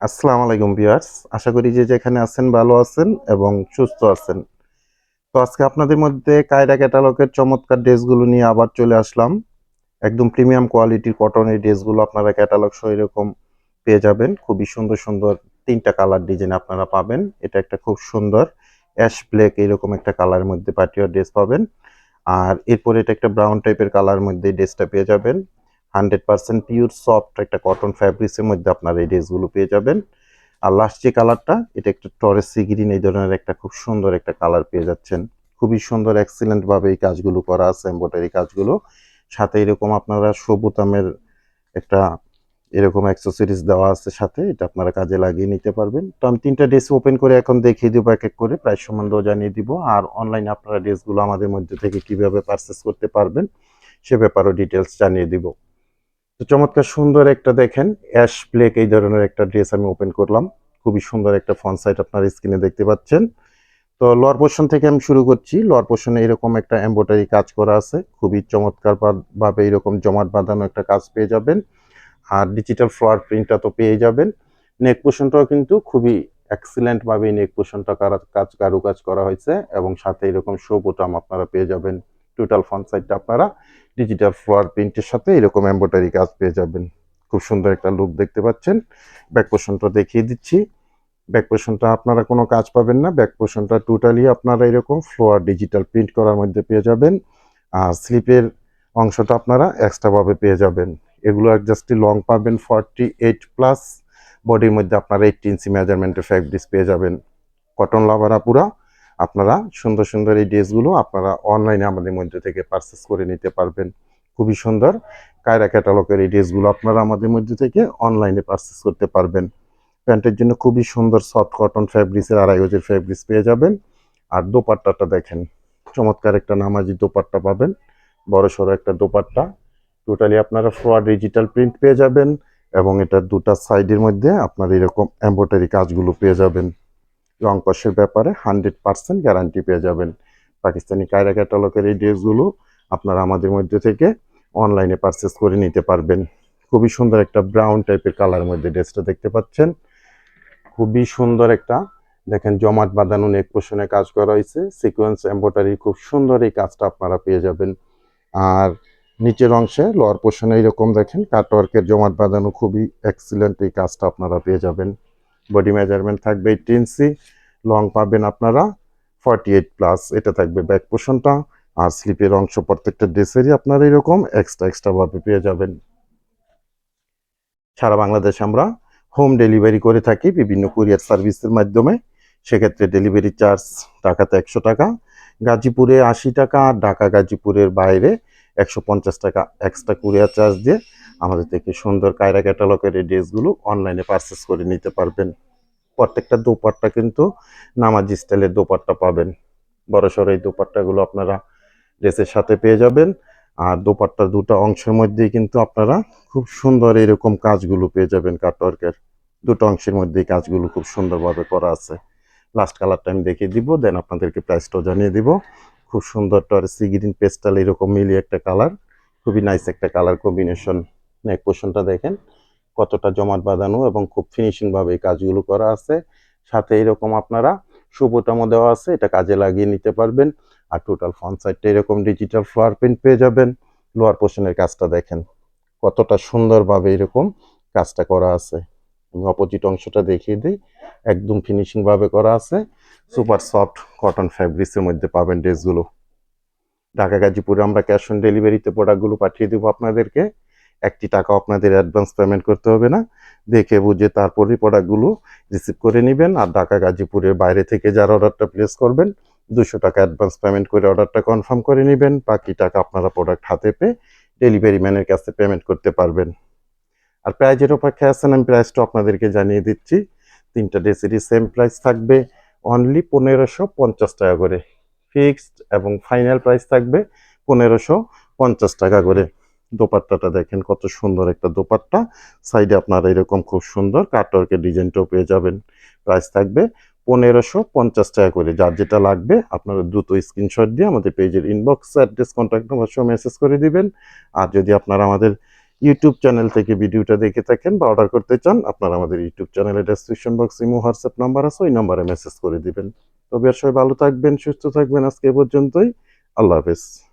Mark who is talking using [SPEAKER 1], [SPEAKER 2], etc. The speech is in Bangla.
[SPEAKER 1] আসসালামু আলাইকুম ভিউয়ার্স। আশা করি যে যেখানে আছেন ভালো আছেন এবং সুস্থ আছেন। তো আজকে আপনাদের মধ্যে কায়রা ক্যাটালগের চমৎকার ড্রেসগুলো নিয়ে আবার চলে আসলাম। একদম প্রিমিয়াম কোয়ালিটির কটনের ড্রেসগুলো আপনারা ক্যাটালগ সহ এরকম পেয়ে যাবেন। খুবই সুন্দর সুন্দর তিনটা কালার ডিজাইন আপনারা পাবেন। এটা একটা খুব সুন্দর অ্যাশ ব্ল্যাক এরকম একটা কালারের মধ্যে পার্টিওয়ার ড্রেস পাবেন। আর এরপরে এটা একটা ব্রাউন টাইপের কালার মধ্যে ড্রেসটা পেয়ে যাবেন। হান্ড্রেড পার্সেন্ট পিওর সফট একটা কটন ফ্যাব্রিক্সের মধ্যে আপনারা এই ড্রেসগুলো পেয়ে যাবেন। আর লাস্ট যে কালারটা এটা একটা টরেস গ্রিন এই ধরনের একটা খুব সুন্দর একটা কালার পেয়ে যাচ্ছেন। খুবই সুন্দর এক্সিলেন্ট ভাবে এই কাজগুলো করা আছে এম্ব্রয়ডারি কাজগুলো। সাথে এরকম আপনারা সবুতামের একটা এরকম অ্যাক্সেসরিজ দেওয়া আছে সাথে, এটা আপনারা কাজে লাগিয়ে নিতে পারবেন। তো আমি তিনটা ড্রেস ওপেন করে এখন দেখিয়ে দেবো এক এক করে প্রাইস সম্বন্ধেও জানিয়ে দিব। আর অনলাইনে আপনারা ড্রেসগুলো আমাদের মধ্যে থেকে কীভাবে পারচেস করতে পারবেন, সে ব্যাপারেও ডিটেলস জানিয়ে দিব। তো চমৎকার সুন্দর একটা দেখেন, অ্যাশ ব্ল্যাক এই ধরনের একটা ড্রেস আমি ওপেন করলাম। খুবই সুন্দর একটা ফন সাইট আপনার স্ক্রিনে দেখতে পাচ্ছেন। তো লোয়ার পোর্শন থেকে আমি শুরু করছি। লোয়ার পোর্শনে এরকম একটা এম্ব্রয়ডারি কাজ করা আছে। খুবই চমৎকার ভাবে এরকম জমাট বাঁধানো একটা কাজ পেয়ে যাবেন। আর ডিজিটাল ফ্লোয়ার প্রিন্টটা তো পেয়ে যাবেন। নেক পোর্শনটাও কিন্তু খুবই এক্সিলেন্ট ভাবে নেক পোর্শনটা কাজ, কারুকাজ করা হয়েছে এবং সাথে এরকম শো বোতাম আপনারা পেয়ে যাবেন। টোটাল ফন সাইডটা আপনারা ডিজিটাল ফ্লোয়ার প্রিন্টের সাথে এরকম এম্ব্রয়ডারি কাজ পেয়ে যাবেন। খুব সুন্দর একটা লুক দেখতে পাচ্ছেন। ব্যাক পোর্শনটা দেখিয়ে দিচ্ছি। ব্যাক পোর্শনটা আপনারা কোনো কাজ পাবেন না। ব্যাক পোর্শনটা টোটালি আপনারা এরকম ফ্লোয়ার ডিজিটাল প্রিন্ট করার মধ্যে পেয়ে যাবেন। আর স্লিপের অংশটা আপনারা এক্সট্রাভাবে পেয়ে যাবেন। এগুলো জাস্ট লং পাবেন ফর্টি এইট প্লাস বডির মধ্যে আপনারা এইট ইঞ্চি মেজারমেন্টের ফ্যাব্রিক্স পেয়ে যাবেন। কটন লাভারা পুরা আপনারা সুন্দর সুন্দর এই ড্রেসগুলো আপনারা অনলাইনে আমাদের মধ্যে থেকে পারচেস করে নিতে পারবেন। খুবই সুন্দর। কায়রা ক্যাটালগের এই ড্রেসগুলো আপনারা আমাদের মধ্যে থেকে অনলাইনে পারচেস করতে পারবেন। প্যান্টের জন্য খুবই সুন্দর সফট কটন ফ্যাব্রিক্সের আড়াই গজের ফ্যাব্রিক্স পেয়ে যাবেন। আর দোপাট্টাটা দেখেন, চমৎকার একটা নামাজি দোপাট্টা পাবেন। বড় সড়ো একটা দোপাট্টা। টোটালি আপনারা ফ্রড ডিজিটাল প্রিন্ট পেয়ে যাবেন এবং এটার দুটা সাইডের মধ্যে আপনার এরকম এম্ব্রয়ডারি কাজগুলো পেয়ে যাবেন। রং কষের ব্যাপারে হান্ড্রেড পার্সেন্ট গ্যারান্টি পেয়ে যাবেন। পাকিস্তানি কায়রা ক্যাটালগের এই ড্রেসগুলো আপনারা আমাদের মধ্যে থেকে অনলাইনে পারচেস করে নিতে পারবেন। খুবই সুন্দর একটা ব্রাউন টাইপের কালারের মধ্যে ড্রেসটা দেখতে পাচ্ছেন। খুবই সুন্দর একটা, দেখেন জমাট বাঁধানো নেক পোষণে কাজ করা হয়েছে। সিকোয়েন্স এম্ব্রয়ডারি খুব সুন্দর এই কাজটা আপনারা পেয়ে যাবেন। আর নিচের অংশে লোয়ার পোর্শনে এরকম দেখেন কাটওয়ার্কের জমাট বাঁধানো খুবই এক্সিলেন্ট এই কাজটা আপনারা পেয়ে যাবেন। বডি মেজারমেন্ট থাকবে এইট ইঞ্চি লং পাবেন আপনারা ফর্টি এইট প্লাস এটা থাকবে ব্যাক পোর্শনটা আর স্লিপের অংশ প্রত্যেকটা ড্রেসেরই আপনারা এরকম এক্সট্রা এক্সট্রা ভাবে পেয়ে যাবেন। সারা বাংলাদেশ আমরা হোম ডেলিভারি করে থাকি বিভিন্ন কুরিয়ার সার্ভিসের মাধ্যমে, সেক্ষেত্রে ডেলিভারি চার্জ ঢাকাতে একশো টাকা, গাজীপুরে আশি টাকা, আর ঢাকা গাজীপুরের বাইরে একশো পঞ্চাশ টাকা এক্সট্রা কুরিয়ার চার্জ দিয়ে আমাদের থেকে সুন্দর কায়রা ক্যাটালগের এই ড্রেসগুলো অনলাইনে পারচেস করে নিতে পারবেন। প্রত্যেকটা দোপাট্টা কিন্তু নামাজি স্টাইলের দোপাট্টা পাবেন। বড় সড়ো এই দোপাট্টাগুলো আপনারা ড্রেসের সাথে পেয়ে যাবেন। আর দোপাট্টার দুটো অংশের মধ্যেই কিন্তু আপনারা খুব সুন্দর এরকম কাজগুলো পেয়ে যাবেন কাটওয়ার্কের দুটো অংশের মধ্যেই কাজগুলো খুব সুন্দরভাবে করা আছে। লাস্ট কালারটা আমি দেখিয়ে দিব দেন আপনাদেরকে প্রাইসটাও জানিয়ে দিব। খুব সুন্দর টরেসি গ্রিন পেস্টাল এরকম মিলিয়ে একটা কালার খুবই নাইস একটা কালার কম্বিনেশন নেক পোর্শনটা দেখেন, কতটা জমাট বাঁধানো এবং খুব ফিনিশিং ভাবে এই কাজগুলো করা আছে। সাথে এরকম আপনারা সুবোটামো দেওয়া আছে, এটা কাজে লাগিয়ে নিতে পারবেন। আর টোটাল ফ্রন্ট সাইডটা এরকম ডিজিটাল ফ্লোয়ার প্রিন্ট পেয়ে যাবেন। লোয়ার পোর্শনের কাজটা দেখেন, কতটা সুন্দরভাবে এরকম কাজটা করা আছে। আমি অপোজিট অংশটা দেখিয়ে দিই, একদম ফিনিশিং ভাবে করা আছে। সুপার সফট কটন ফ্যাব্রিক্সের মধ্যে পাবেন ড্রেসগুলো ঢাকা, গাজীপুরে আমরা ক্যাশ অন ডেলিভারিতে প্রোডাক্টগুলো পাঠিয়ে দেবো আপনাদেরকে। একটি টাকা আপনাদের অ্যাডভান্স পেমেন্ট করতে হবে না। দেখে বুঝে তারপরেই প্রোডাক্টগুলো রিসিভ করে নেবেন আর ঢাকা, গাজীপুরের বাইরে থেকে যারা অর্ডারটা প্লেস করবেন, দুশো টাকা অ্যাডভান্স পেমেন্ট করে অর্ডারটা কনফার্ম করে নেবেন। বাকি টাকা আপনারা প্রোডাক্ট হাতে পেয়ে ডেলিভারি ম্যানের কাছে পেমেন্ট করতে পারবেন। আর প্রাইজের অপেক্ষায় আছেন আমি প্রাইসটা আপনাদেরকে জানিয়ে দিচ্ছি। তিনটা ড্রেসেরই সেম প্রাইস থাকবে অনলি পনেরোশো পঞ্চাশ টাকা করে। ফিক্সড এবং ফাইনাল প্রাইস থাকবে পনেরোশো পঞ্চাশ টাকা করে। দোপাট্টাটা দেখেন কত সুন্দর একটা দোপাট্টা। সাইডে আপনারা এরকম খুব সুন্দর কাটওয়ার্কের ডিজাইনটাও পেয়ে যাবেন। প্রাইস থাকবে পনেরোশো পঞ্চাশ টাকা করে। যার যেটা লাগবে আপনারা দ্রুত স্ক্রিনশট দিয়ে আমাদের পেজের ইনবক্স অ্যাড্রেস কন্ট্যাক্ট নাম্বার সহ মেসেজ করে দিবেন। আর যদি আপনারা আমাদের ইউটিউব চ্যানেল থেকে ভিডিওটা দেখে থাকেন বা অর্ডার করতে চান, আপনারা আমাদের ইউটিউব চ্যানেলের description box imo WhatsApp number আছে, ওই নাম্বারে মেসেজ করে দিবেন। তবে আর সবাই ভালো থাকবেন, সুস্থ থাকবেন আজকে এ পর্যন্তই। আল্লাহ হাফেজ।